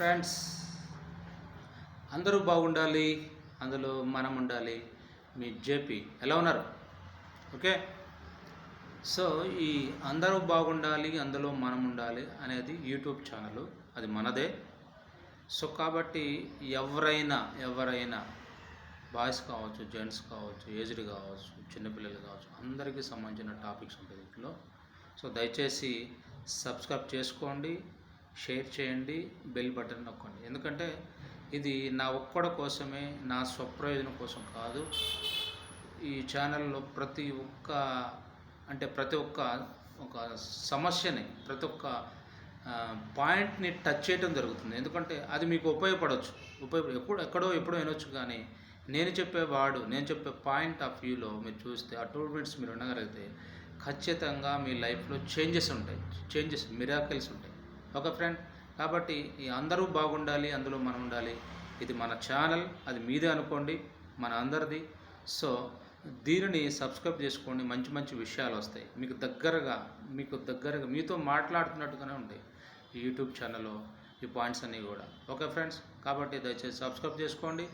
Friends అందరూ బాగుండాలి అందులో మనం ఉండాలి. మీ జేపీ ఎలా ఉన్నారు? ఓకే? సో ఈ అందరూ బాగుండాలి అందులో మనం ఉండాలి అనేది యూట్యూబ్ ఛానల్ అది మనదే. సో కాబట్టి ఎవరైనా ఎవరైనా బాయ్స్ కావచ్చు జెంట్స్ కావచ్చు ఏజ్డ్ కావచ్చు చిన్నపిల్లలు కావచ్చు అందరికీ సంబంధించిన టాపిక్స్ ఉంటాయి దీంట్లో సో దయచేసి సబ్స్క్రైబ్ చేసుకోండి. షేర్ చేయండి బెల్ బటన్ నొక్కండి. ఎందుకంటే ఇది నా ఒక్కడ కోసమే నా స్వప్రయోజనం కోసం కాదు. ఈ ఛానల్లో ప్రతి ఒక్క అంటే ప్రతి ఒక్క ఒక సమస్యని ప్రతి ఒక్క పాయింట్ని టచ్ చేయడం జరుగుతుంది. ఎందుకంటే అది మీకు ఉపయోగపడవచ్చు. ఉపయోగ ఎప్పుడు ఎక్కడో ఎప్పుడో వినొచ్చు కానీ నేను చెప్పే వాడు నేను చెప్పే పాయింట్ ఆఫ్ వ్యూలో మీరు చూస్తే ఆ టూ మినిట్స్ మీరు ఉండగలిగితే ఖచ్చితంగా మీ లైఫ్లో చేంజెస్ ఉంటాయి. చేంజెస్ మిరాకిల్స్ ఉంటాయి. ఓకే ఫ్రెండ్ కాబట్టి ఈ అందరూ బాగుండాలి అందులో మనం ఉండాలి. ఇది మన ఛానల్ అది మీదే అనుకోండి మన అందరిది. సో దీనిని సబ్స్క్రైబ్ చేసుకోండి. మంచి మంచి విషయాలు వస్తాయి. మీకు దగ్గరగా మీకు దగ్గరగా మీతో మాట్లాడుతున్నట్టుగానే ఉంటాయి ఈ యూట్యూబ్ ఛానల్లో ఈ పాయింట్స్ అన్నీ కూడా. ఓకే ఫ్రెండ్స్ కాబట్టి దయచేసి సబ్స్క్రైబ్ చేసుకోండి.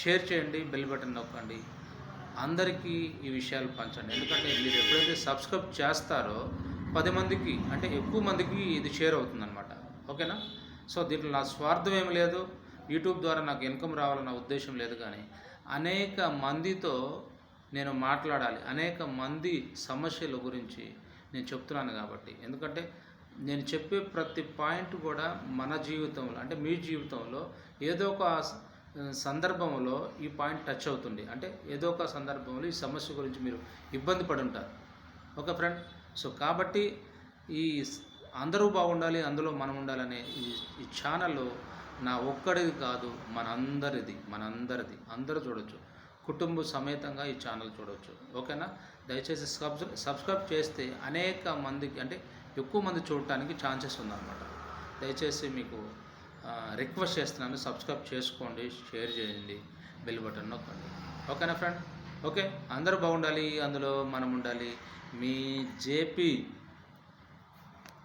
షేర్ చేయండి. బెల్ బటన్ నొక్కండి. అందరికీ ఈ విషయాలు పంచండి. ఎందుకంటే మీరు ఎప్పుడైతే సబ్స్క్రైబ్ చేస్తారో పది మందికి అంటే ఎక్కువ మందికి ఇది షేర్ అవుతుంది అనమాట ఓకేనా? సో దీంట్లో నా స్వార్థం ఏమి లేదు. యూట్యూబ్ ద్వారా నాకు ఇన్కమ్ రావాలన్న ఉద్దేశం లేదు కానీ అనేక మందితో నేను మాట్లాడాలి. అనేక మంది సమస్యల గురించి నేను చెప్తున్నాను కాబట్టి. ఎందుకంటే నేను చెప్పే ప్రతి పాయింట్ కూడా మన జీవితంలో అంటే మీ జీవితంలో ఏదో ఒక సందర్భంలో ఈ పాయింట్ టచ్ అవుతుంది. అంటే ఏదో ఒక సందర్భంలో ఈ సమస్య గురించి మీరు ఇబ్బంది పడి ఉంటారు ఓకే ఫ్రెండ్? సో కాబట్టి ఈ అందరూ బాగుండాలి అందులో మనం ఉండాలనే ఈ ఈ ఛానల్లో నా ఒక్కడిది కాదు మనందరిది మనందరిది. అందరూ చూడొచ్చు. కుటుంబ సమేతంగా ఈ ఛానల్ చూడొచ్చు. ఓకేనా? దయచేసి సబ్స్ సబ్స్క్రైబ్ చేస్తే అనేక మందికి అంటే ఎక్కువ మంది చూడటానికి ఛాన్సెస్ ఉందన్నమాట. దయచేసి మీకు రిక్వెస్ట్ చేస్తున్నాను సబ్స్క్రైబ్ చేసుకోండి షేర్ చేయండి బెల్ బటన్ నొక్కండి. ఓకేనా ఫ్రెండ్? ఓకే? అందరూ బాగుండాలి అందులో మనం ఉండాలి మీ జేపీ